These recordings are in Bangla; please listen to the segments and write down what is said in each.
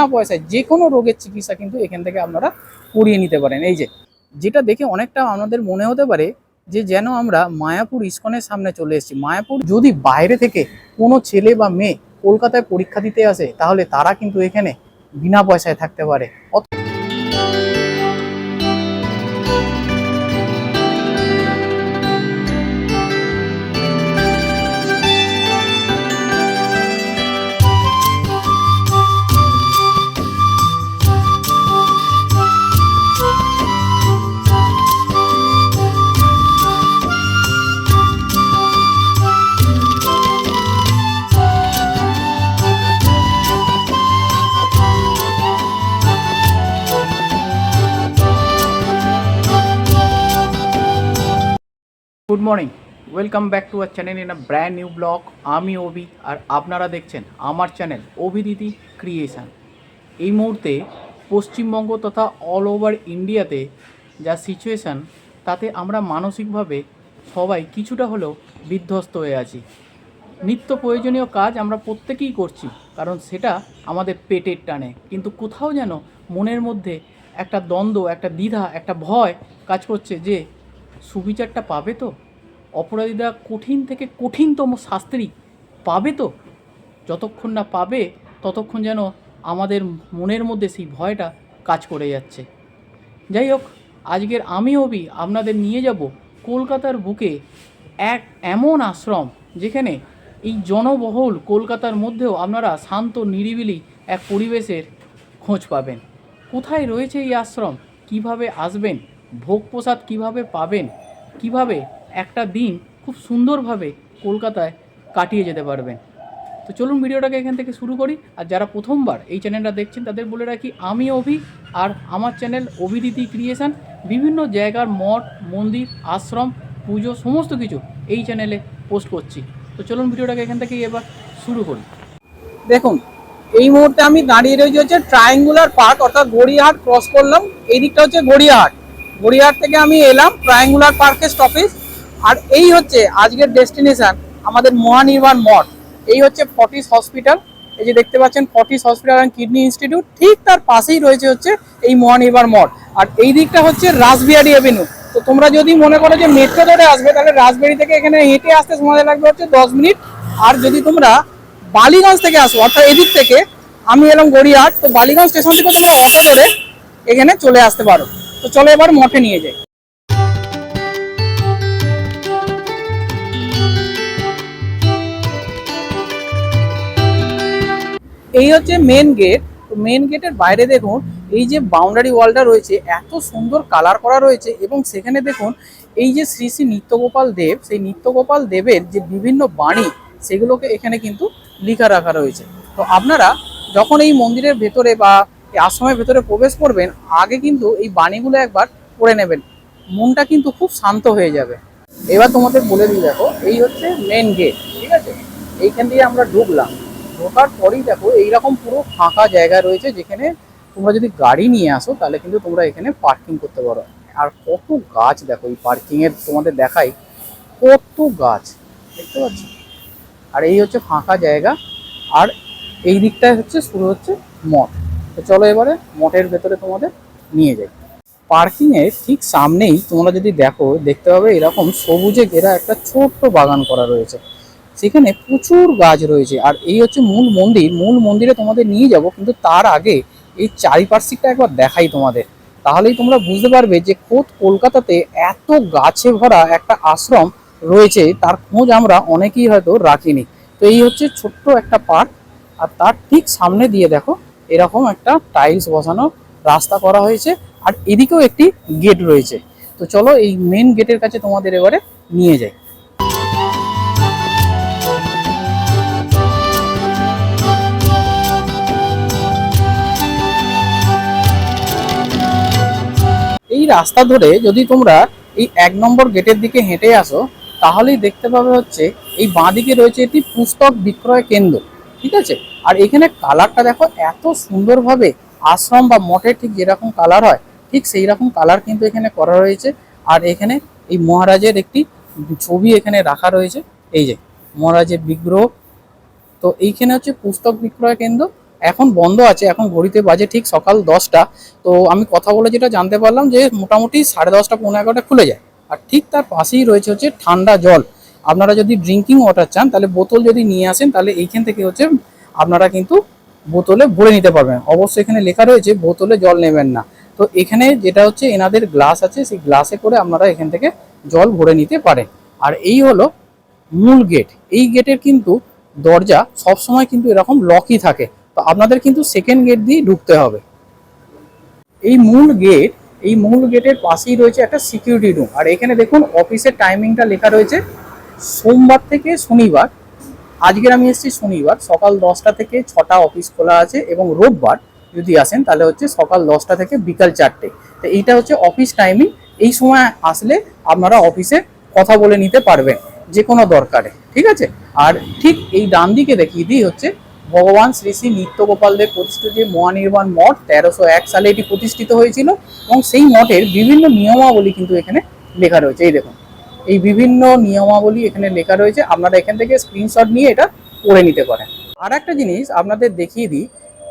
বিনা পয়সায় যে কোনো রোগের চিকিৎসা কিন্তু এখান থেকে আপনারা করিয়ে নিতে পারেন। এই যে, যেটা দেখে অনেকটা আমাদের মনে হতে পারে যে, যেন আমরা মায়াপুর ইস্কনের সামনে চলে এসেছি। মায়াপুর যদি বাইরে থেকে কোনো ছেলে বা মেয়ে কলকাতায় পরীক্ষা দিতে আসে, তাহলে তারা কিন্তু এখানে বিনা পয়সায় থাকতে পারে। Good morning welcome back to our channel in a brand new blog আমি অভি আর আপনারা দেখছেন আমার চ্যানেল অভিদিতি ক্রিয়েশন এই মুহূর্তে পশ্চিমবঙ্গ তথা অল ওভার ইন্ডিয়াতে যা সিচুয়েশান তাতে আমরা মানসিকভাবে সবাই কিছুটা হলেও বিধ্বস্ত হয়ে আছি। নিত্য প্রয়োজনীয় কাজ আমরা প্রত্যেকেই করছি, কারণ সেটা আমাদের পেটের টানে। কিন্তু কোথাও যেন মনের মধ্যে একটা দ্বন্দ্ব, একটা দ্বিধা, একটা ভয় কাজ করছে যে সুবিচারটা পাবে তো? অপরাধীরা কঠিন থেকে কঠিনতম শাস্তি পাবে তো? যতক্ষণ না পাবে, ততক্ষণ যেন আমাদের মনের মধ্যে সেই ভয়টা কাজ করে যাচ্ছে। যাই হোক, আজকের আমি অবি আপনাদের নিয়ে যাব কলকাতার বুকে এক এমন আশ্রম যেখানে এই জনবহুল কলকাতার মধ্যেও আপনারা শান্ত, নিরিবিলি এক পরিবেশের খোঁজ পাবেন। কোথায় রয়েছে এই আশ্রম? কীভাবে আসবেন? ভোগ প্রসাদ কীভাবে পাবেন? কীভাবে একটা দিন খুব সুন্দরভাবে কলকাতায় কাটিয়ে যেতে পারবেন? তো চলুন ভিডিওটাকে এখান থেকে শুরু করি। আর যারা প্রথমবার এই চ্যানেলটা দেখছেন, তাদের বলে রাখি, আমি অভি আর আমার চ্যানেল অভিদিতি ক্রিয়েশন। বিভিন্ন জায়গার মঠ, মন্দির, আশ্রম, পুজো, সমস্ত কিছু এই চ্যানেলে পোস্ট করছি। তো চলুন ভিডিওটাকে এখান থেকে এবার শুরু করি। দেখুন, এই মুহূর্তে আমি দাঁড়িয়ে রয়েছি হচ্ছে ট্রায়াঙ্গুলার পার্ক অর্থাৎ গড়িয়াহাট ক্রস করলাম। এই দিকটা হচ্ছে গড়িয়াহাট। গড়িয়াহাট থেকে আমি এলাম ট্রায়াঙ্গুলার পার্কের স্টপেজ আর এই হচ্ছে আজকের ডেস্টিনেশন আমাদের মহানির্বাণ মঠ। এই হচ্ছে ফটিস হসপিটাল। এই যে দেখতে পাচ্ছেন Fortis hospital and kidney institute, ঠিক তার পাশেই রয়েছে হচ্ছে এই মহানির্বাণ মঠ। আর এই দিকটা হচ্ছে রাসবিহারি এভিনিউ। তো তোমরা যদি মনে করো যে মেট্রো ধরে আসবে, তাহলে রাসবিহারি থেকে এখানে হেঁটে আসতে সময় লাগবে হচ্ছে দশ মিনিট। আর যদি তোমরা বালিগঞ্জ থেকে আসো, অর্থাৎ এদিক থেকে, আমি এলাম গড়িয়াহাট, তো বালিগঞ্জ স্টেশন থেকে তোমরা অটো ধরে এখানে চলে আসতে পারো। তো চলো এবার মঠে নিয়ে যাই। এই হচ্ছে মেন গেট তো মেন গেটের বাইরে দেখুন, এই যে বাউন্ডারি ওয়ালটা রয়েছে, এত সুন্দর কালার করা রয়েছে এবং সেখানে দেখুন, এই যে শ্রী শ্রী নিত্যগোপাল দেব, সেই নিত্যগোপাল দেবের যে বিভিন্ন বাণী, সেগুলোকে এখানে কিন্তু লিখা রাখা রয়েছে। তো আপনারা যখন এই মন্দিরের ভেতরে বা এই আশ্রমের ভেতরে প্রবেশ করবেন, আগে কিন্তু এই বাণীগুলো একবার পড়ে নেবেন। মনটা কিন্তু খুব শান্ত হয়ে যাবে। এবার তোমাদের বলে দিই দেখো, এই হচ্ছে মেন গেট ঠিক আছে? এইখান দিয়ে আমরা ঢুকলাম। ঢোকার পরেই দেখো, এইরকম পুরো ফাঁকা জায়গা রয়েছে যেখানে তোমরা যদি গাড়ি নিয়ে আসো, তাহলে কিন্তু তোমরা এখানে পার্কিং করতে পারো। আর কত গাছ দেখো, এই পার্কিং এর তোমাদের দেখাই, কত গাছ, দেখতে পাচ্ছ? আর এই হচ্ছে ফাঁকা জায়গা। আর এই দিকটায় হচ্ছে শুরু হচ্ছে মঠ। তো চলো এবারে মঠের ভেতরে তোমাদের নিয়ে যাই। পার্কিং এর ঠিক সামনেই তোমরা যদি দেখো, দেখতে পাবে এরকম সবুজে ঘেরা একটা ছোট্ট বাগান করা রয়েছে। সেখানে প্রচুর গাছ রয়েছে। আর এই হচ্ছে মূল মন্দির। মূল মন্দিরে তোমাদের নিয়ে যাব, কিন্তু তার আগে এই চারিপার্শ্বিকটা একবার দেখাই তোমাদের। তাহলেই তোমরা বুঝতে পারবে যে খোদ কলকাতাতে এত গাছে ভরা একটা আশ্রম রয়েছে, তার খোঁজ আমরা অনেকেই হয়তো রাখিনি। তো এই হচ্ছে ছোট্ট একটা পার্ক আর তার ঠিক সামনে দিয়ে দেখো এরকম একটা টাইলস বসানো রাস্তা করা হয়েছে। আর এদিকেও একটি গেট রয়েছে। তো চলো এই মেন গেটের কাছে তোমাদের এবারে নিয়ে যাই। এই রাস্তা ধরে যদি তোমরা এই এক নম্বর গেটের দিকে হেঁটে আসো, তাহলেই দেখতে পাবে হচ্ছে এই বাঁদিকে রয়েছে একটি পুস্তক বিক্রয় কেন্দ্র। ঠিক আছে? আর এখানে কালারটা দেখো, এত সুন্দরভাবে আশ্রম বা মঠের ঠিক যেরকম কালার হয়, ঠিক সেই রকম কালার কিন্তু এখানে করা রয়েছে। আর এখানে এই মহারাজের একটি ছবি এখানে রাখা রয়েছে। এই যে, মহারাজের বিগ্রহ। তো এইখানে হচ্ছে পুস্তক বিক্রয় কেন্দ্র। এখন বন্ধ আছে, এখন ঘড়িতে বাজে ঠিক সকাল দশটা। তো আমি কথা বলে যেটা জানতে পারলাম যে মোটামুটি সাড়ে দশটা পনেরো এগারোটা খুলে যায়। আর ঠিক তার পাশেই রয়েছে হচ্ছে ঠান্ডা জল। আপনারা যদি ড্রিঙ্কিং ওয়াটার চান, তাহলে বোতল যদি নিয়ে আসেন, তাহলে এইখান থেকে হচ্ছে আপনারা কিন্তু বোতলে ভরে নিতে পারবেন। অবশ্যই এখানে লেখা রয়েছে, বোতলে জল নেবেন না। তো এখানে যেটা হচ্ছে, এনাদের গ্লাস আছে, সেই গ্লাসে করে আপনারা এখান থেকে জল ভরে নিতে পারেন। আর এই হলো মূল গেট এই গেটের কিন্তু দরজা সবসময় কিন্তু এরকম লকই থাকে। তো আপনাদের কিন্তু সেকেন্ড গেট দিয়ে ঢুকতে হবে। এই মূল গেট এই মূল গেটের পাশেই রয়েছে একটা সিকিউরিটি রুম আর এখানে দেখুন অফিসের টাইমিংটা লেখা রয়েছে সোমবার থেকে শনিবার, আজকের আমি এসেছি শনিবার, সকাল দশটা থেকে ছটা অফিস খোলা আছে এবং রোববার যদি আসেন তাহলে হচ্ছে সকাল দশটা থেকে বিকাল চারটে। তো এইটা হচ্ছে অফিস টাইমিং এই সময় আসলে আপনারা অফিসে কথা বলে নিতে পারবেন যে কোনো দরকারে, ঠিক আছে? আর ঠিক এই ডান দিকে দেখিয়ে দিই হচ্ছে ভগবান শ্রী শ্রী নিত্যগোপাল দেব প্রতিষ্ঠিত যে মহানির্বাণ মঠ, তেরোশো এক সালে এটি প্রতিষ্ঠিত হয়েছিল এবং সেই মঠের বিভিন্ন নিয়মাবলী কিন্তু এখানে লেখা রয়েছে। এই দেখুন এই বিভিন্ন নিয়মাবলী এখানে লেখা রয়েছে। আপনারা এখান থেকে স্ক্রিনশট নিয়ে এটা করে নিতে পারেন। আর একটা জিনিস আপনাদের দেখিয়ে দিই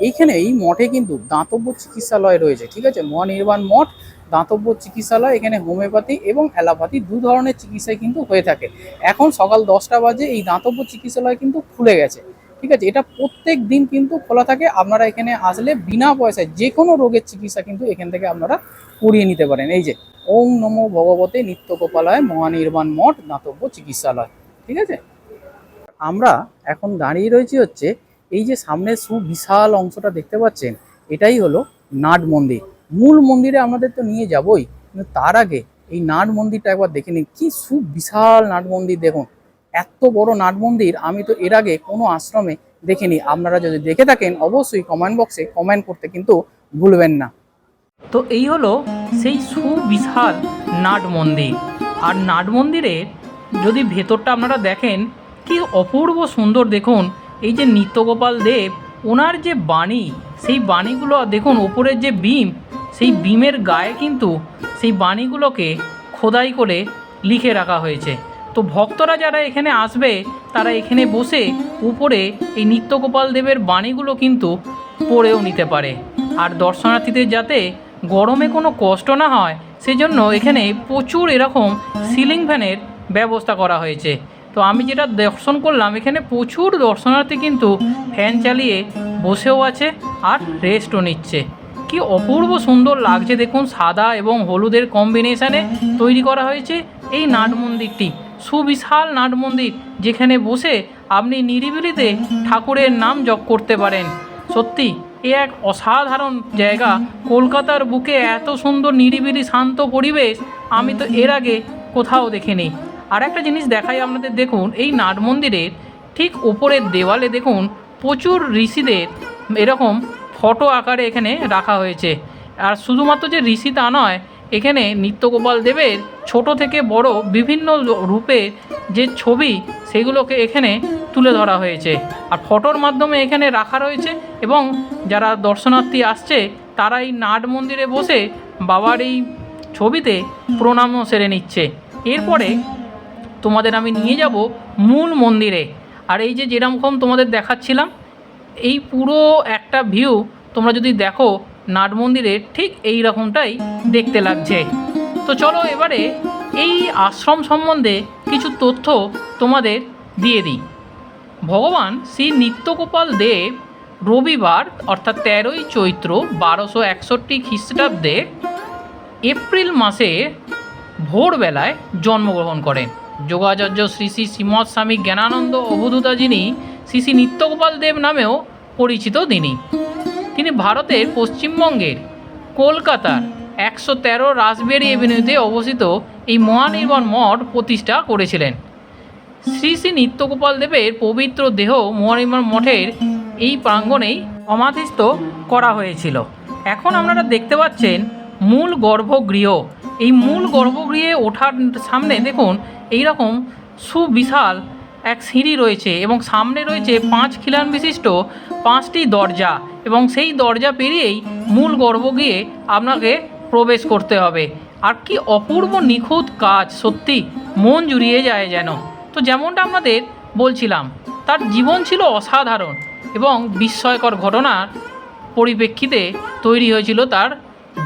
এইখানে এই মঠে কিন্তু দাতব্য চিকিৎসালয় রয়েছে, ঠিক আছে? মহানির্বাণ মঠ, দাতব্য চিকিৎসালয়, এখানে হোমিওপ্যাথি এবং অ্যালোপ্যাথি দু ধরনের চিকিৎসাই কিন্তু হয়ে থাকে। এখন সকাল দশটা বাজে, এই দাতব্য চিকিৎসালয় কিন্তু খুলে গেছে। ঠিক আছে? এটা প্রত্যেক দিন কিন্তু খোলা থাকে। আপনারা এখানে আসলে বিনা পয়সায় যে কোনো রোগের চিকিৎসা কিন্তু এখান থেকে আপনারা করিয়ে নিতে পারেন। এই যে ওং নমো ভগবতে নিত্যগোপালয় মহানির্বাণ মঠ দাতব্য চিকিৎসালয়। ঠিক আছে? আমরা এখন দাঁড়িয়ে রয়েছি হচ্ছে এই যে সামনে সুবিশাল অংশটা দেখতে পাচ্ছেন, এটাই হলো নাট মন্দির। মূল মন্দিরে আমাদের তো নিয়ে যাবই, কিন্তু তার আগে এই নাট মন্দিরটা একবার দেখে নিন। কি সুবিশাল নাট মন্দির দেখুন। এত বড় নাট মন্দির, আমি তো এর আগে কোনো আশ্রমে দেখিনি। আপনারা যদি দেখে থাকেন, অবশ্যই কমেন্ট বক্সে কমেন্ট করতে কিন্তু ভুলবেন না। তো এই হলো সেই সুবিশাল নাট মন্দির। আর নাট মন্দিরের যদি ভেতরটা আপনারা দেখেন, কি অপূর্ব সুন্দর দেখুন, এই যে নিত্যগোপাল দেব, ওনার যে বাণী, সেই বাণীগুলো, দেখুন, ওপরের যে বিম, সেই বিমের গায়ে কিন্তু সেই বাণীগুলোকে খোদাই করে লিখে রাখা হয়েছে। তো ভক্তরা যারা এখানে আসবে, তারা এখানে বসে উপরে এই নিত্যগোপাল দেবের বাণীগুলো কিন্তু পড়েও নিতে পারে। আর দর্শনার্থীদের যাতে গরমে কোনো কষ্ট না হয়, সেজন্য এখানে প্রচুর এরকম সিলিং ফ্যানের ব্যবস্থা করা হয়েছে। তো আমি যেটা দর্শন করলাম, এখানে প্রচুর দর্শনার্থী কিন্তু ফ্যান চালিয়ে বসেও আছে আর রেস্টও নিচ্ছে। কি অপূর্ব সুন্দর লাগছে দেখুন, সাদা এবং হলুদের কম্বিনেশানে তৈরি করা হয়েছে এই নাট মন্দিরটি। সুবিশাল নাট মন্দির, যেখানে বসে আপনি নিরিবিলিতে ঠাকুরের নাম জপ করতে পারেন। সত্যি, এ এক অসাধারণ জায়গা। কলকাতার বুকে এত সুন্দর নিরিবিলি শান্ত পরিবেশ, আমি তো এর আগে কোথাও দেখিনি। আর একটা জিনিস দেখাই আপনাদের, দেখুন, এই নাট মন্দিরের ঠিক ওপরের দেওয়ালে দেখুন, প্রচুর ঋষিদের এরকম ফটো আকারে এখানে রাখা হয়েছে। আর শুধুমাত্র যে ঋষি তা নয় এখানে নিত্যগোপাল দেবের ছোট থেকে বড় বিভিন্ন রূপে যে ছবি সেগুলোকে এখানে তুলে ধরা হয়েছে। আর ফটোর মাধ্যমে এখানে রাখা রয়েছে এবং যারা দর্শনার্থী আসছে তারা এই নাট মন্দিরে বসে বাবার এই ছবিতে প্রণামও সেরে নিচ্ছে। এরপরে তোমাদের আমি নিয়ে যাব মূল মন্দিরে। আর এই যে যেরকম তোমাদের দেখাচ্ছিলাম, এই পুরো একটা ভিউ তোমরা যদি দেখো নাট মন্দিরের ঠিক এই রকমটাই দেখতে লাগছে। তো চলো এবারে এই আশ্রম সম্বন্ধে কিছু তথ্য তোমাদের দিয়ে দিই। ভগবান শ্রী নিত্যগোপাল দেব রবিবার, অর্থাৎ তেরোই চৈত্র বারোশো একষট্টি খ্রিস্টাব্দে এপ্রিল মাসে ভোরবেলায় জন্মগ্রহণ করেন। যোগাচার্য শ্রী শ্রী শ্রীমৎ স্বামী জ্ঞানানন্দ অবধূতা যিনি শ্রী শ্রী নিত্যগোপাল দেব নামেও পরিচিত তিনি। তিনি ভারতের পশ্চিমবঙ্গের কলকাতার একশো তেরো রাসবেরি এভিনিউতে অবস্থিত এই মহানির্বাণ মঠ প্রতিষ্ঠা করেছিলেন। শ্রী শ্রী নিত্যগোপাল দেবের পবিত্র দেহ মহানির্বাণ মঠের এই প্রাঙ্গণেই সমাধিস্থ করা হয়েছিল। এখন আপনারা দেখতে পাচ্ছেন মূল গর্ভগৃহ। এই মূল গর্ভগৃহে ওঠার সামনে দেখুন এই রকম সুবিশাল এক সিঁড়ি রয়েছে এবং সামনে রয়েছে পাঁচ খিলান বিশিষ্ট পাঁচটি দরজা। এবং সেই দরজা পেরিয়েই মূল গর্ভগৃহে আপনাকে প্রবেশ করতে হবে। আর কি অপূর্ব নিখুঁত কাজ, সত্যি মন জুড়িয়ে যায় যেন। তো যেমনটা আপনাদের বলছিলাম, তার জীবন ছিল অসাধারণ এবং বিস্ময়কর ঘটনার পরিপ্রেক্ষিতে তৈরি হয়েছিল তার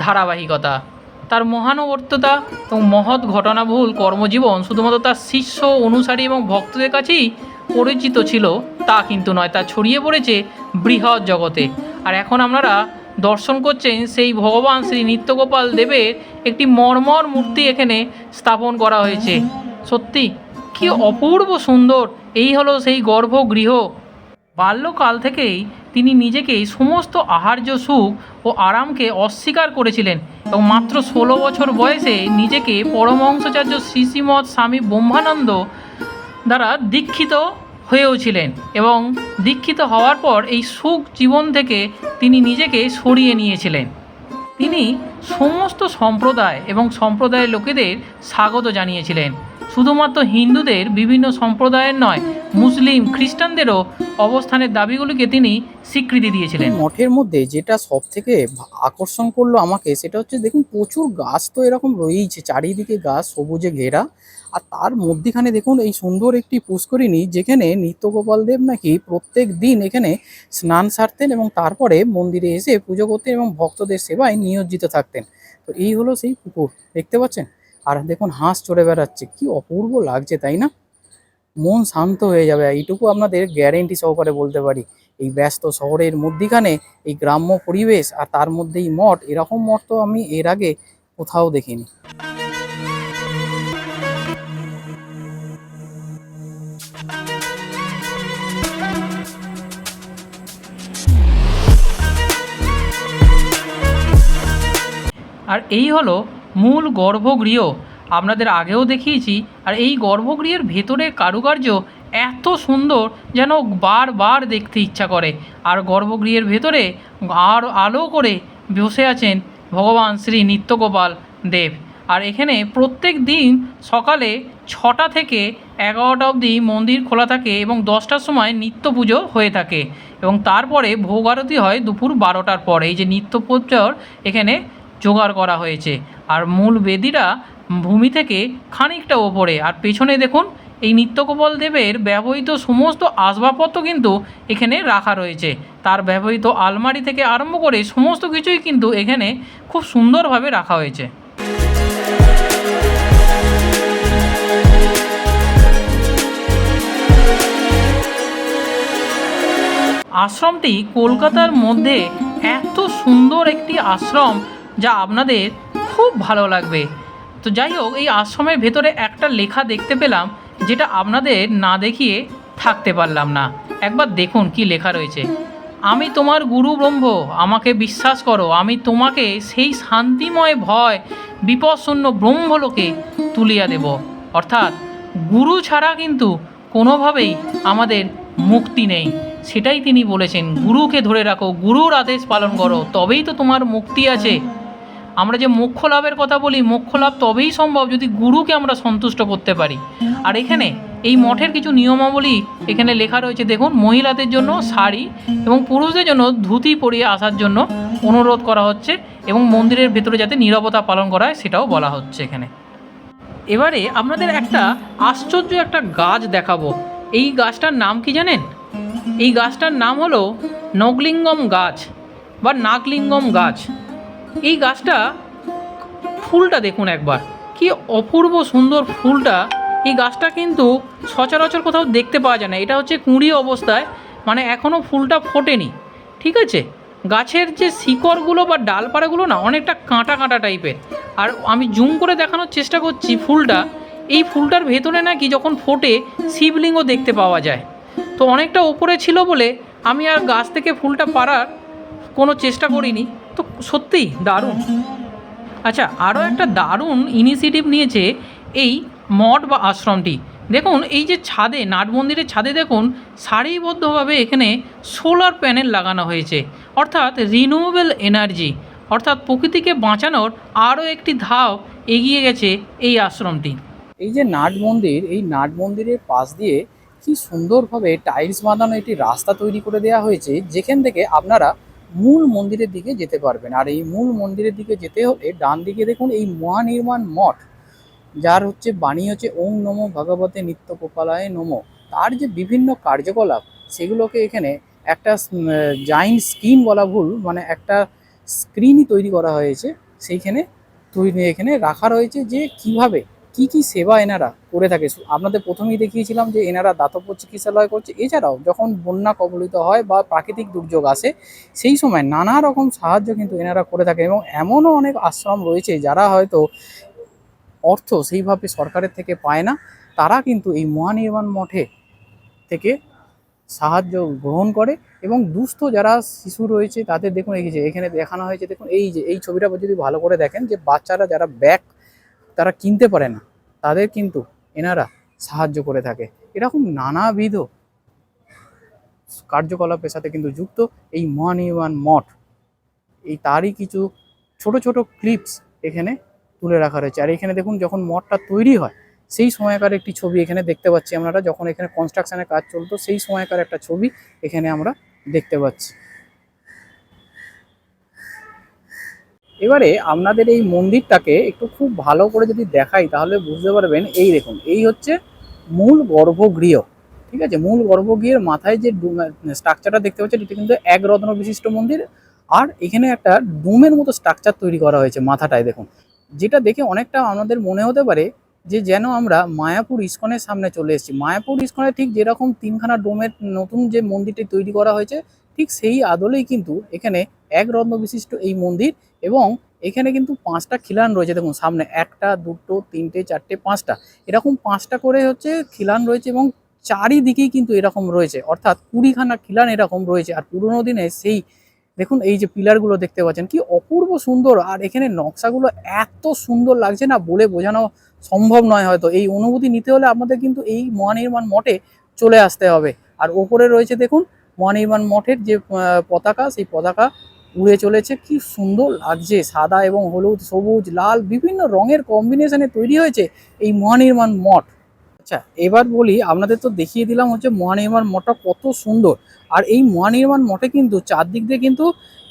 ধারাবাহিকতা। তার মহানুবর্ততা এবং মহৎ ঘটনাবহুল কর্মজীবন শুধুমাত্র তার শিষ্য, অনুসারী এবং ভক্তদের কাছেই পরিচিত ছিল, তা কিন্তু নয়, তা ছড়িয়ে পড়েছে বৃহৎ জগতে। আর এখন আপনারা দর্শন করছেন সেই ভগবান শ্রী নিত্যগোপাল দেবের একটি মর্মর মূর্তি এখানে স্থাপন করা হয়েছে। সত্যি, কি অপূর্ব সুন্দর। এই হলো সেই গর্ভগৃহ। বাল্যকাল থেকেই তিনি নিজেকে সমস্ত আহার্য সুখ ও আরামকে অস্বীকার করেছিলেন এবং মাত্র ষোলো বছর বয়সে নিজেকে পরমহংসাচার্য শ্রী শ্রীমৎ স্বামী ব্রহ্মানন্দ দ্বারা দীক্ষিত হয়েও ছিলেন এবং দীক্ষিত হওয়ার পর এই সুখ জীবন থেকে তিনি নিজেকে সরিয়ে নিয়েছিলেন। তিনি সমস্ত সম্প্রদায় এবং সম্প্রদায়ের লোকেদের স্বাগত জানিয়েছিলেন। শুধুমাত্র হিন্দুদের বিভিন্ন সম্প্রদায়ের নয়, মুসলিম, খ্রিস্টানদেরও অবস্থানের দাবিগুলিকে তিনি স্বীকৃতি দিয়েছিলেন। মঠের মধ্যে যেটা সব থেকে আকর্ষণ করল আমাকে সেটা হচ্ছে দেখুন, প্রচুর গাছ তো এরকম রয়েইছে, চারিদিকে গাছ, সবুজে ঘেরা। আর তার মধ্যিখানে দেখুন, এই সুন্দর একটি পুষ্করিণী যেখানে নিত্যগোপাল দেব নাকি প্রত্যেক দিন এখানে স্নান সারতেন এবং তারপরে মন্দিরে এসে পুজো করতেন এবং ভক্তদের সেবায় নিয়োজিত থাকতেন। তো এই হলো সেই পুকুর, দেখতে পাচ্ছেন? আর দেখুন হাঁস চড়ে বেড়াচ্ছে, কি অপূর্ব লাগছে, তাই না? মন শান্ত হয়ে যাবে। এইটুকু আপনাদের গ্যারেন্টি সহকারে বলতে পারি, এই ব্যস্ত শহরের মধ্যিখানে এই গ্রাম্য পরিবেশ আর তার মধ্যেই মঠ, এরকম মঠ তো আমি এর আগে কোথাও দেখিনি। আর এই হলো মূল গর্ভগৃহ। আপনাদের আগেও দেখিয়েছি, আর এই গর্ভগৃহের ভেতরের কারুকার্য এত সুন্দর যেন বারবার দেখতে ইচ্ছা করে। আর গর্ভগৃহের ভেতরে আর আলো করে বসে আছেন ভগবান শ্রী নিত্যগোপাল দেব। আর এখানে প্রত্যেক দিন সকালে ছটা থেকে এগারোটা অবধি মন্দির খোলা থাকে এবং দশটার সময় নিত্য পুজো হয়ে থাকে। এবং তারপরে ভোগ আরতি হয় দুপুর বারোটার পর। এই যে নিত্য পুজোর এখানে জোগাড় করা হয়েছে। আর মূল বেদিটা ভূমি থেকে খানিকটা ওপরে। আর পেছনে দেখুন, এই নিত্যগোপাল দেবের ব্যবহৃত সমস্ত আসবাবপত্র কিন্তু এখানে রাখা রয়েছে। তার ব্যবহৃত আলমারি থেকে আরম্ভ করে সমস্ত কিছুই কিন্তু এখানে খুব সুন্দরভাবে রাখা হয়েছে। আশ্রমটি কলকাতার মধ্যে এত সুন্দর একটি আশ্রম যা আপনাদের খুব ভালো লাগবে। তো যাই হোক এই আশ্রমের ভেতরে একটা লেখা দেখতে পেলাম, যেটা আপনাদের না দেখিয়ে থাকতে পারলাম না। একবার দেখুন কি লেখা রয়েছে। আমি তোমার গুরু ব্রহ্ম, আমাকে বিশ্বাস করো, আমি তোমাকে সেই শান্তিময় ভয়, বিপদশূন্য ব্রহ্মলোকে তুলিয়া দেব। অর্থাৎ গুরু ছাড়া কিন্তু কোনোভাবেই আমাদের মুক্তি নেই। সেটাই তিনি বলেছেন, গুরুকে ধরে রাখো, গুরুর আদেশ পালন করো, তবেই তো তোমার মুক্তি আছে। আমরা যে মোক্ষ লাভের কথা বলি, মোক্ষ লাভ তবেই সম্ভব যদি গুরুকে আমরা সন্তুষ্ট করতে পারি। আর এখানে এই মঠের কিছু নিয়মাবলী এখানে লেখা রয়েছে। দেখুন, মহিলাদের জন্য শাড়ি এবং পুরুষদের জন্য ধুতি পরিয়ে আসার জন্য অনুরোধ করা হচ্ছে এবং মন্দিরের ভেতরে যাতে নীরবতা পালন করা হয় সেটাও বলা হচ্ছে এখানে। এবারে আপনাদের একটা আশ্চর্য একটা গাছ দেখাবো। এই গাছটার নাম কি জানেন? এই গাছটার নাম হলো নগলিঙ্গম গাছ বা নাগলিঙ্গম গাছ। এই গাছটা ফুলটা দেখুন একবার। কি অপূর্ব সুন্দর ফুলটা। এই গাছটা কিন্তু সচরাচর কোথাও দেখতে পাওয়া যায় না। এটা হচ্ছে কুঁড়ি অবস্থায় মানে এখনও ফুলটা ফোটেনি। ঠিক আছে? গাছের যে শিকড়গুলো বা ডালপাড়াগুলো না, অনেকটা কাঁটা কাঁটা টাইপের। আর আমি জুম করে দেখানোর চেষ্টা করছি ফুলটা। এই ফুলটার ভেতরে নাকি যখন ফোটে, শিবলিঙ্গ দেখতে পাওয়া যায়। তো অনেকটা ওপরে ছিল বলে আমি আর গাছ থেকে ফুলটা পাড়ার কোনো চেষ্টা করিনি। তো সত্যিই দারুণ। আচ্ছা আরও একটা দারুণ ইনিশিয়েটিভ নিয়েছে এই মঠ বা আশ্রমটি। দেখুন, এই যে ছাদে, নাট মন্দিরের ছাদে দেখুন, সারিবদ্ধভাবে এখানে সোলার প্যানেল লাগানো হয়েছে। অর্থাৎ রিনিউয়েবল এনার্জি অর্থাৎ প্রকৃতিকে বাঁচানোর আরও একটি ধাপ এগিয়ে গেছে এই আশ্রমটি। এই যে নাট মন্দির, এই নাট মন্দিরের পাশ দিয়ে কি সুন্দরভাবে টাইলস বাঁধানো একটি রাস্তা তৈরি করে দেওয়া হয়েছে, যেখান থেকে আপনারা মূল মন্দিরের দিকে যেতে পারবেন। আর এই মূল মন্দিরের দিকে যেতে হলে ডান দিকে দেখুন এই মহানির্মাণ মঠ, যার হচ্ছে বাণী হচ্ছে ওম নমো ভগবতে নিত্য গোপালায় নমো। তার যে বিভিন্ন কার্যকলাপ, সেগুলোকে এখানে একটা জাইন্ট স্ক্রিন বলা ভুল মানে একটা স্ক্রিনই তৈরি করা হয়েছে। সেইখানে তৈরি এখানে রাখা রয়েছে যে কীভাবে কি কি সেবা এনারা করে থাকে? আপনাদের প্রথমেই দেখিয়েছিলাম যে এনারা দাতব্য চিকিৎসালয় করছে। এছাড়াও যখন বন্যা কবলিত হয় বা প্রাকৃতিক দুর্যোগ আসে, সেই সময় নানা রকম সাহায্য কিন্তু এনারা করে থাকে এবং এমনও অনেক আশ্রম রয়েছে যারা হয়তো অর্থ সেইভাবে সরকারের থেকে পায় না। তারা কিন্তু এই মহানির্মাণ মঠে থেকে সাহায্য গ্রহণ করে এবং দুস্থ যারা শিশু রয়েছে তাদের দেখুন, এই যে এখানে দেখানো হয়েছে, দেখুন, এই যে এই ছবিটা যদি ভালো করে দেখেন যে বাচ্চারা যারা ব্যাগ তারা কিনতে পারে না। তাদের কিন্তু এনারা সাহায্য করে থাকে। এরকম নানাবিধ কার্যকলাপের সাথে কিন্তু যুক্ত এই মহানির্মাণ মঠ এই তারই কিছু ছোট ছোট ক্লিপস এখানে তুলে রাখা রয়েছে। আর এখানে দেখুন, যখন মঠটা তৈরি হয়, সেই সময়কার একটি ছবি এখানে দেখতে পাচ্ছি আমরা। যখন এখানে কনস্ট্রাকশনের কাজ চলতো, সেই সময়কার একটা ছবি এখানে আমরা দেখতে পাচ্ছি। এবারে আপনাদের এই মন্দিরটাকে একটু খুব ভালো করে যদি দেখাই, তাহলে বুঝতে পারবেন এই দেখুন, এই হচ্ছে মূল গর্ভগৃহ, ঠিক আছে? মূল গর্ভগৃহের মাথায় যে স্ট্রাকচারটা দেখতে পাচ্ছেন, এটা কিন্তু এক রত্ন বিশিষ্ট মন্দির। আর এখানে একটা ডোমের মতো স্ট্রাকচার তৈরি করা হয়েছে মাথাটায়, দেখুন। যেটা দেখে অনেকটা আমাদের মনে হতে পারে যে যেন আমরা মায়াপুর ইস্কনের সামনে চলে এসেছি। মায়াপুর ইস্কনে ঠিক যেরকম তিনখানা ডোমের নতুন যে মন্দিরটি তৈরি করা হয়েছে ঠিক সেই আদলেই কিন্তু এখানে এক রত্ন বিশিষ্ট এই মন্দির এবং এখানে কিন্তু পাঁচটা খিলান রয়েছে। দেখুন, সামনে একটা, দুটো, তিনটে, চারটে, পাঁচটা। এরকম পাঁচটা করে হচ্ছে খিলান রয়েছে এবং চারিদিকেই কিন্তু এরকম রয়েছে। অর্থাৎ কুড়িখানা খিলান এরকম রয়েছে আর পুরোনো দিনে সেই দেখুন, এই যে পিলারগুলো দেখতে পাচ্ছেন, কি অপূর্ব সুন্দর। আর এখানে নকশাগুলো এত সুন্দর লাগছে না বলে বোঝানো সম্ভব নয় হয়তো। এই অনুভূতি নিতে হলে আমাদের কিন্তু এই মহানির্মাণ মঠে চলে আসতে হবে। আর ওপরে রয়েছে দেখুন মহানির্মাণ মঠের যে পতাকা, সেই পতাকা উড়ে চলেছে। কি সুন্দর লাগছে, সাদা এবং হলুদ, সবুজ, লাল, বিভিন্ন রঙের কম্বিনেশনে তৈরি হয়েছে এই মহানির্মাণ মঠ। আচ্ছা এবার বলি, আপনাদের তো দেখিয়ে দিলাম হচ্ছে মহানির্মাণ মঠটা কত সুন্দর। আর এই মহানির্মাণ মঠে কিন্তু চারদিক দিয়ে কিন্তু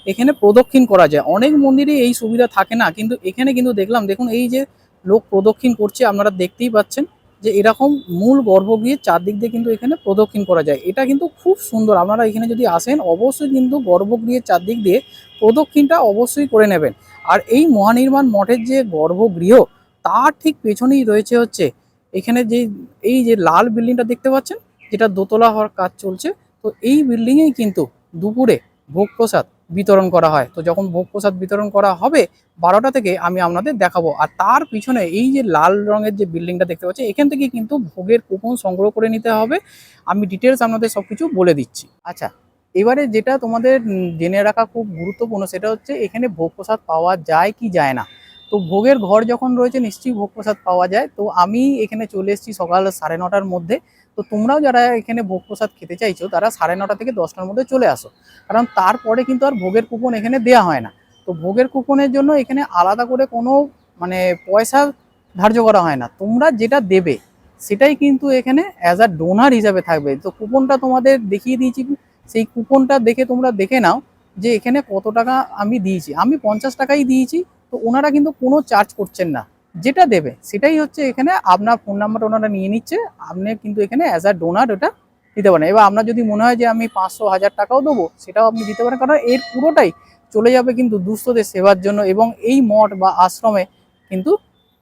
এখানে প্রদক্ষিণ করা যায়। অনেক মন্দিরে এই সুবিধা থাকে না, কিন্তু এখানে কিন্তু দেখলাম, দেখুন এই যে লোক প্রদক্ষিণ করছে, আপনারা দেখতেই পাচ্ছেন। যে এরকম মূল গর্ভগৃহের চারদিক দিয়ে কিন্তু এখানে প্রদক্ষিণ করা যায়। এটা কিন্তু খুব সুন্দর। আপনারা এখানে যদি আসেন, অবশ্যই কিন্তু গর্ভগৃহের চারদিক দিয়ে প্রদক্ষিণটা অবশ্যই করে নেবেন। আর এই মহানির্মাণ মঠের যে গর্ভগৃহ, তার ঠিক পেছনেই রয়েছে হচ্ছে এখানে যে এই যে লাল বিল্ডিংটা দেখতে পাচ্ছেন, যেটা দোতলা হওয়ার কাজ চলছে। তো এই বিল্ডিংয়েই কিন্তু দুপুরে ভোগ প্রসাদ বিতরণ করা হয়। তো যখন ভোগ প্রসাদ বিতরণ করা হবে, বারোটা থেকে আমি আপনাদের দেখাবো। আর তার পিছনে এই যে লাল রঙের যে বিল্ডিংটা দেখতে পাচ্ছি, এখান থেকে কিন্তু ভোগের কুপন সংগ্রহ করে নিতে হবে। আমি ডিটেলস আপনাদের সব কিছু বলে দিচ্ছি। আচ্ছা এবারে যেটা তোমাদের জেনে রাখা খুব গুরুত্বপূর্ণ, সেটা হচ্ছে এখানে ভোগ প্রসাদ পাওয়া যায় কি যায় না। তো ভোগের ঘর যখন রয়েছে, নিশ্চয়ই ভোগ প্রসাদ পাওয়া যায়। তো আমি এখানে চলে এসেছি সকাল সাড়ে নটার মধ্যে। তো তোমরাও যারা এখানে ভোগ প্রসাদ খেতে চাইছো, তারা সাড়ে নটা থেকে দশটার মধ্যে চলে আসো। কারণ তারপরে কিন্তু আর ভোগের কুপন এখানে দেয়া হয় না। তো ভোগের কুপনের জন্য এখানে আলাদা করে কোনো মানে পয়সা ধার্য করা হয় না। তোমরা যেটা দেবে, সেটাই কিন্তু এখানে অ্যাজ আ ডোনার হিসাবে থাকবে। তো কুপনটা তোমাদের দেখিয়ে দিয়েছি। সেই কুপনটা দেখে তোমরা দেখে নাও যে এখানে কত টাকা আমি দিয়েছি। আমি পঞ্চাশ টাকাই দিয়েছি। তো ওনারা কিন্তু কোনো চার্জ করছেন না। যেটা দেবে, সেটাই হচ্ছে এখানে আপনার ফোন নাম্বারটা ওনারা নিয়ে নিচ্ছে, আপনি কিন্তু এখানে অ্যাজ আ ডোনার ওটা দিতে পারেন। এবার আপনার যদি মনে হয় যে আমি পাঁচশো, হাজার টাকাও দেবো, সেটাও আপনি দিতে পারেন, কারণ এর পুরোটাই চলে যাবে কিন্তু দুস্থদের সেবার জন্য এবং এই মঠ বা আশ্রমে কিন্তু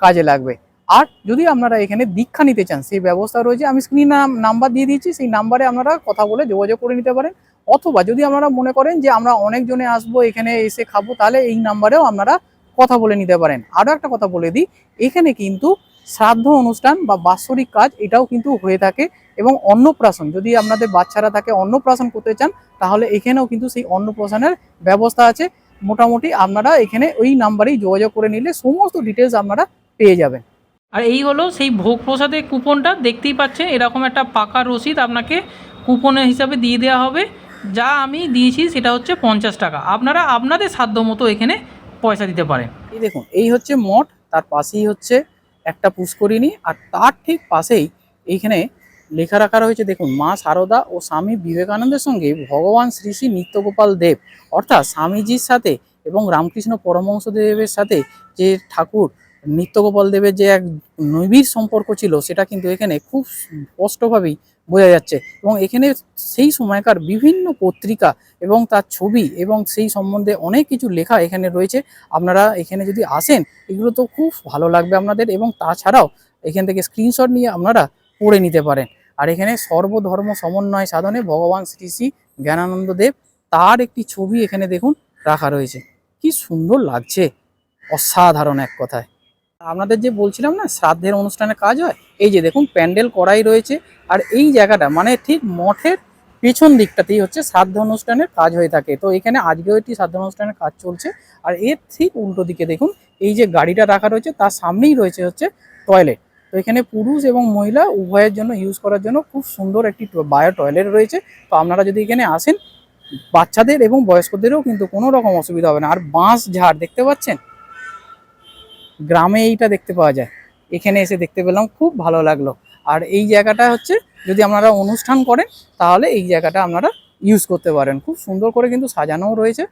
কাজে লাগবে। আর যদি আপনারা এখানে দীক্ষা নিতে চান, সেই ব্যবস্থা রয়েছে, আমি স্ক্রিন নাম্বার দিয়ে দিয়েছি, সেই নাম্বারে আপনারা কথা বলে যোগাযোগ করে নিতে পারেন। অথবা যদি আপনারা মনে করেন যে আমরা অনেকজনে আসব, এখানে এসে খাব, তাহলে এই নাম্বারেও আপনারা কথা বলে নিতে পারেন। আরও একটা কথা বলে দিই, এখানে কিন্তু শ্রাদ্ধ অনুষ্ঠান বা বাৎসরিক কাজ এটাও কিন্তু হয়ে থাকে এবং অন্নপ্রাশন, যদি আপনাদের বাচ্চারা থাকে অন্নপ্রাশন করতে চান, তাহলে এখানেও কিন্তু সেই অন্নপ্রাশনের ব্যবস্থা আছে। মোটামুটি আপনারা এখানে ওই নাম্বারেই যোগাযোগ করে নিলে সমস্ত ডিটেলস আপনারা পেয়ে যাবেন। আর এই হলো সেই ভোগ প্রসাদের কুপনটা, দেখতেই পাচ্ছেন এরকম একটা পাকা রসিদ আপনাকে কুপনের হিসাবে দিয়ে দেওয়া হবে। যা আমি দিয়েছি সেটা হচ্ছে পঞ্চাশ টাকা। আপনারা আপনাদের সাধ্য মতো এখানে পয়সা দিতে পারেন এই দেখুন, এই হচ্ছে মঠ, তার পাশেই হচ্ছে একটা পুষ্করিণী, আর তার ঠিক পাশেই এইখানে লেখা রাখা রয়েছে, দেখুন, মা সারদা ও স্বামী বিবেকানন্দের সঙ্গে ভগবান শ্রী শ্রী নিত্যগোপাল দেব। অর্থাৎ স্বামীজির সাথে এবং রামকৃষ্ণ পরমহংস দেবের সাথে যে ঠাকুর, নিত্যগোপাল দেবের যে এক নৈবির সম্পর্ক ছিল, সেটা কিন্তু এখানে খুব স্পষ্টভাবেই বোঝা যাচ্ছে। এবং এখানে সেই সময়কার বিভিন্ন পত্রিকা এবং তার ছবি এবং সেই সম্বন্ধে অনেক কিছু লেখা এখানে রয়েছে। আপনারা এখানে যদি আসেন, এগুলো তো খুব ভালো লাগবে আপনাদের এবং তাছাড়াও এখান থেকে স্ক্রিনশট নিয়ে আপনারা পড়ে নিতে পারেন। আর এখানে সর্বধর্ম সমন্বয় সাধনে ভগবান শ্রী শ্রী জ্ঞানানন্দ দেব তার একটি ছবি এখানে দেখুন রাখা রয়েছে। কি সুন্দর লাগছে। অসাধারণ এক কথায়। আপনাদের যে বলছিলাম না, শ্রাদ্ধের অনুষ্ঠানে কাজ হয়, এই যে দেখুন, প্যান্ডেল করাই রয়েছে, আর এই জায়গাটা মানে ঠিক মঠের পেছন দিকটাতেই হচ্ছে শ্রাদ্ধ অনুষ্ঠানের কাজ হয়ে থাকে। তো এখানে আজকেও একটি শ্রাদ্ধ অনুষ্ঠানের কাজ চলছে, আর এর ঠিক উল্টো দিকে দেখুন, এই যে গাড়িটা রাখা রয়েছে, তার সামনেই রয়েছে হচ্ছে টয়লেট তো এখানে পুরুষ এবং মহিলা উভয়ের জন্য ইউজ করার জন্য খুব সুন্দর একটি বায়ো টয়লেট রয়েছে। তো আপনারা যদি এখানে আসেন, বাচ্চাদের এবং বয়স্কদেরও কিন্তু কোনো রকম অসুবিধা হবে না। আর বাঁশ ঝাড়, দেখতে পাচ্ছেন? গ্রামে এইটা দেখতে পাওয়া যায়। এখানে এসে দেখতে পেলাম, খুব ভালো লাগল। আর এই জায়গাটা হচ্ছে, যদি আপনারা অনুষ্ঠান করেন, তাহলে এই জায়গাটা আপনারা ইউজ করতে পারেন। খুব সুন্দর করে কিন্তু সাজানোও রয়েছে,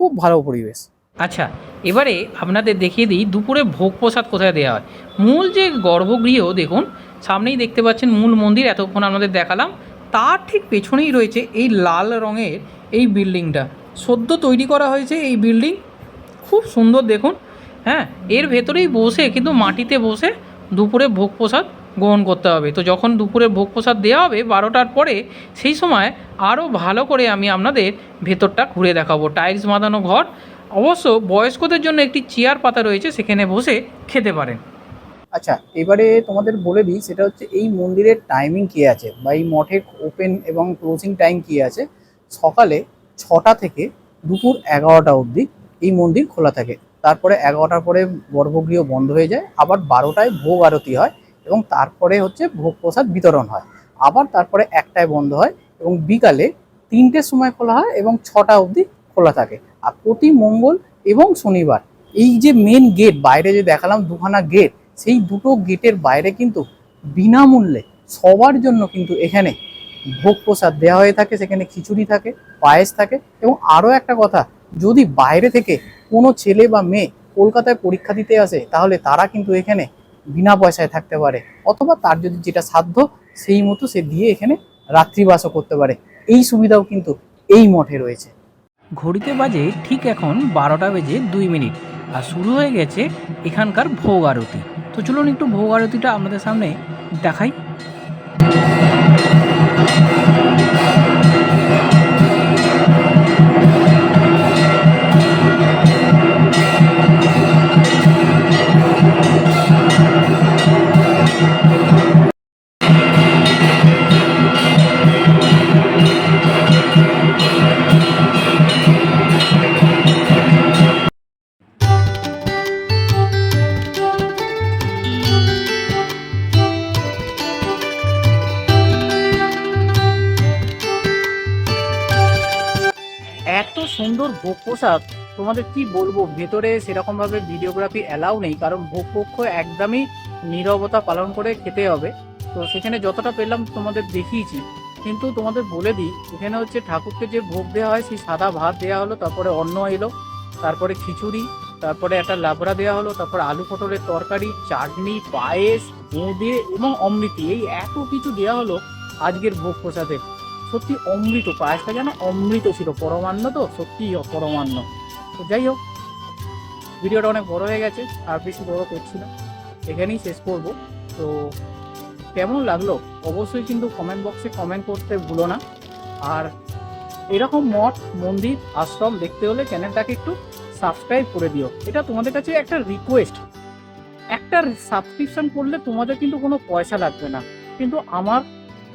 খুব ভালো পরিবেশ। আচ্ছা এবারে আপনাদের দেখিয়ে দিই, দুপুরে ভোগ প্রসাদ কোথায় দেওয়া হয়? মূল যে গর্ভগৃহ, দেখুন, সামনেই দেখতে পাচ্ছেন মূল মন্দির, এতক্ষণ আপনাদের দেখালাম। তার ঠিক পেছনেই রয়েছে এই লাল রঙের এই বিল্ডিংটা। সদ্য তৈরি করা হয়েছে এই বিল্ডিং। খুব সুন্দর, দেখুন হ্যাঁ এর ভেতরেই বসে, কিন্তু মাটিতে বসে দুপুরে ভোগ প্রসাদ গ্রহণ করতে হবে। তো যখন দুপুরে ভোগ প্রসাদ দেওয়া হবে বারোটার পরে, সেই সময় আরও ভালো করে আমি আপনাদের ভেতরটা ঘুরে দেখাবো। টাইলস বাঁধানো ঘর, অবশ্য বয়স্কদের জন্য একটি চেয়ার পাতা রয়েছে, সেখানে বসে খেতে পারেন। আচ্ছা এবারে তোমাদের বলে দিই, সেটা হচ্ছে এই মন্দিরের টাইমিং কী আছে? বা এই মঠের ওপেন এবং ক্লোজিং টাইম কী আছে? সকালে ছটা থেকে দুপুর এগারোটা অবধি এই মন্দির খোলা থাকে। তারপরে এগারোটার পরে গর্ভগৃহ বন্ধ হয়ে যায়, আবার বারোটায় ভোগ আরতি হয় এবং তারপরে হচ্ছে ভোগ প্রসাদ বিতরণ হয়। আবার তারপরে একটায় বন্ধ হয় এবং বিকালে তিনটের সময় খোলা হয় এবং ছটা অবধি খোলা থাকে। আর প্রতি মঙ্গল এবং শনিবার এই যে মেন গেট বাইরে যে দেখালাম দুখানা গেট সেই দুটো গেটের বাইরে কিন্তু বিনামূল্যে সবার জন্য কিন্তু এখানে ভোগ প্রসাদ দেওয়া হয়ে থাকে, সেখানে খিচুড়ি থাকে, পায়েস থাকে এবং আরও একটা কথা যদি বাইরে থেকে কোনো ছেলে বা মেয়ে কলকাতায় পরীক্ষা দিতে আসে, তাহলে তারা কিন্তু এখানে বিনা পয়সায় থাকতে পারে। অথবা তার যদি যেটা সাধ্য, সেই মতো সে দিয়ে এখানে রাত্রিবাসও করতে পারে। এই সুবিধাও কিন্তু এই মঠে রয়েছে। ঘড়িতে বাজে ঠিক এখন বারোটা বেজে দুই মিনিট, আর শুরু হয়ে গেছে এখানকার ভোগ আরতি। তো চলুন একটু ভোগ আরতিটা আপনাদের সামনে দেখাই। প্রসাদ তোমাদের কি বলব? ভেতরে সেরকম ভাবে ভিডিওগ্রাফি অ্যালাউ নেই, কারণ ভোগ পক্ষ একদমই নীরবতা পালন করে খেতে হবে। তো সেখানে যতটা পেলাম তোমাদের দেখিয়েছি। কিন্তু তোমাদের বলে দিই, এখানে হচ্ছে ঠাকুরকে যে ভোগ দেওয়া হয়, সেই সাদা ভাত দেওয়া হলো, তারপরে অন্ন এলো, তারপরে খিচুড়ি, তারপরে একটা লাবড়া দেওয়া হলো, তারপরে আলু পটলের তরকারি, চাটনি, পায়েস বোঁদে এবং অমৃতি, এই এত কিছু দেওয়া হলো আজকের ভোগ প্রসাদে। সত্যি অমৃত, পায়েসটা যেন অমৃত ছিল, পরমান্ন তো? সত্যি পরমান্ন তো যাই হোক, ভিডিওটা অনেক বড় হয়ে গেছে, আর বেশি বড় করছি না। এখানেই শেষ করব। তো কেমন লাগল? অবশ্যই কিন্তু কমেন্ট বক্সে কমেন্ট করতে ভুলো না। আর এরকম মঠ, মন্দির, আশ্রম দেখতে হলে চ্যানেলটাকে একটু সাবস্ক্রাইব করে দিও। এটা তোমাদের কাছে একটা রিকোয়েস্ট একটা সাবস্ক্রিপশন করলে তোমাদের কিন্তু কোনো পয়সা লাগবে না। কিন্তু আমার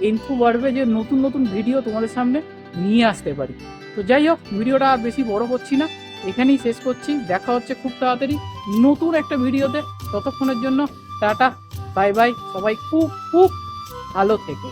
ইনফো বাড়বে যে নতুন নতুন ভিডিও তোমাদের সামনে নিয়ে আসতে পারি। তো যাই হোক, ভিডিওটা আর বেশি বড় করছি না। এখানেই শেষ করছি। দেখা হচ্ছে খুব তাড়াতাড়ি নতুন একটা ভিডিওতে। ততক্ষণের জন্য টাটা, বাই বাই, সবাই খুব খুব ভালো থেকো।